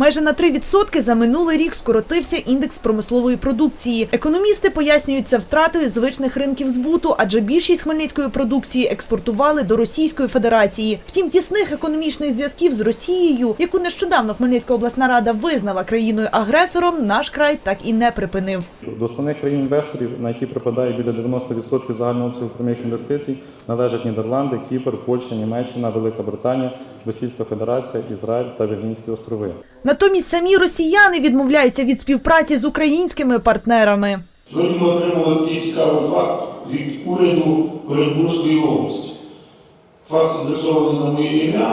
Майже на 3% за минулий рік скоротився індекс промислової продукції. Економісти пояснюють це втратою звичних ринків збуту, адже більшість хмельницької продукції експортували до Російської Федерації. Втім, тісних економічних зв'язків з Росією, яку нещодавно Хмельницька обласна рада визнала країною-агресором, наш край так і не припинив. До основних країн інвесторів, на які припадає біля 90% загального обсягу прямих інвестицій, належать Нідерланди, Кіпр, Польща, Німеччина, Велика Британія, Російська Федерація, Ізраїль та Віргінські острови. Натомість самі росіяни відмовляються від співпраці з українськими партнерами. Сьогодні ми отримали такий цікавий факт від уряду Оренбурзької області. Факт адресований на моє ім'я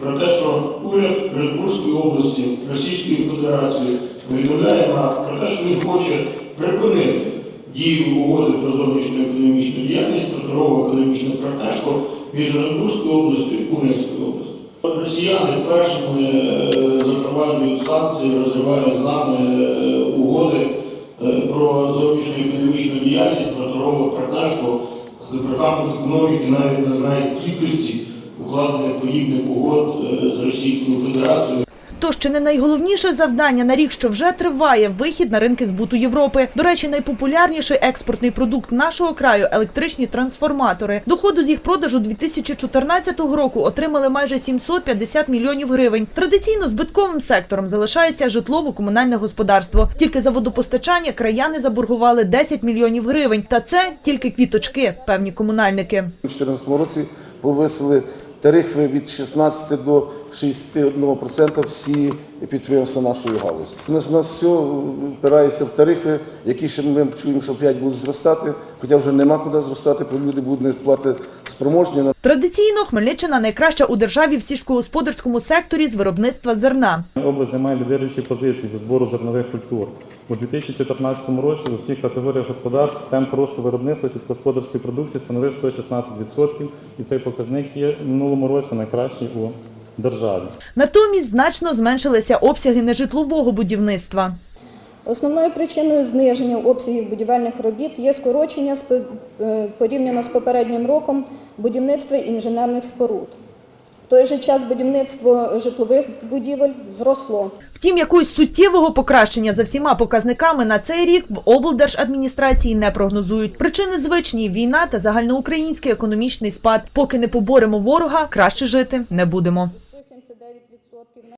про те, що уряд Оренбурзької області Російської Федерації повідомляє нас про те, що він хоче припинити дію угоди про зовнішню економічну діяльність про торгово-економічне партнерство між Оренбурзькою областю і Хмельницькою областю. Росіяни першими е, запроваджують санкції, розривають з нами е, угоди е, про зовнішню економічну діяльність, про торгове партнерство. Департамент економіки навіть не знає кількості укладених подібних угод з Російською Федерацією. Тож чи не найголовніше завдання на рік, що вже триває вихід на ринки збуту Європи. До речі, найпопулярніший експортний продукт нашого краю електричні трансформатори. Доходу з їх продажу 2014 року отримали майже 750 мільйонів гривень. Традиційно збитковим сектором залишається житлово-комунальне господарство. Тільки за водопостачання краяни заборгували 10 мільйонів гривень. Та це тільки квіточки, певні комунальники. У 2014 році повисили тарифи від 16 до 61% всі підприємства нашої галузі. У нас, у нас все впирається в тарифи, які ще ми чуємо, що 5 будуть зростати, хоча вже нема куди зростати, бо люди будуть не платити спроможні. Традиційно Хмельниччина найкраща у державі в сільськогосподарському секторі з виробництва зерна. Область займає лідируючі позиції зі збору зернових культур. У 2014 році у всіх категоріях господарств темп росту виробництва сільськогосподарської продукції становив 116%, і цей показник є в минулому році найкращий у державі. Натомість значно зменшилися обсяги нежитлового будівництва. Основною причиною зниження обсягів будівельних робіт є скорочення е, порівняно з попереднім роком будівництва інженерних споруд. В той же час будівництво житлових будівель зросло. Втім, якогось суттєвого покращення за всіма показниками на цей рік в облдержадміністрації не прогнозують. Причини звичні війна та загальноукраїнський економічний спад. Поки не поборемо ворога, краще жити не будемо.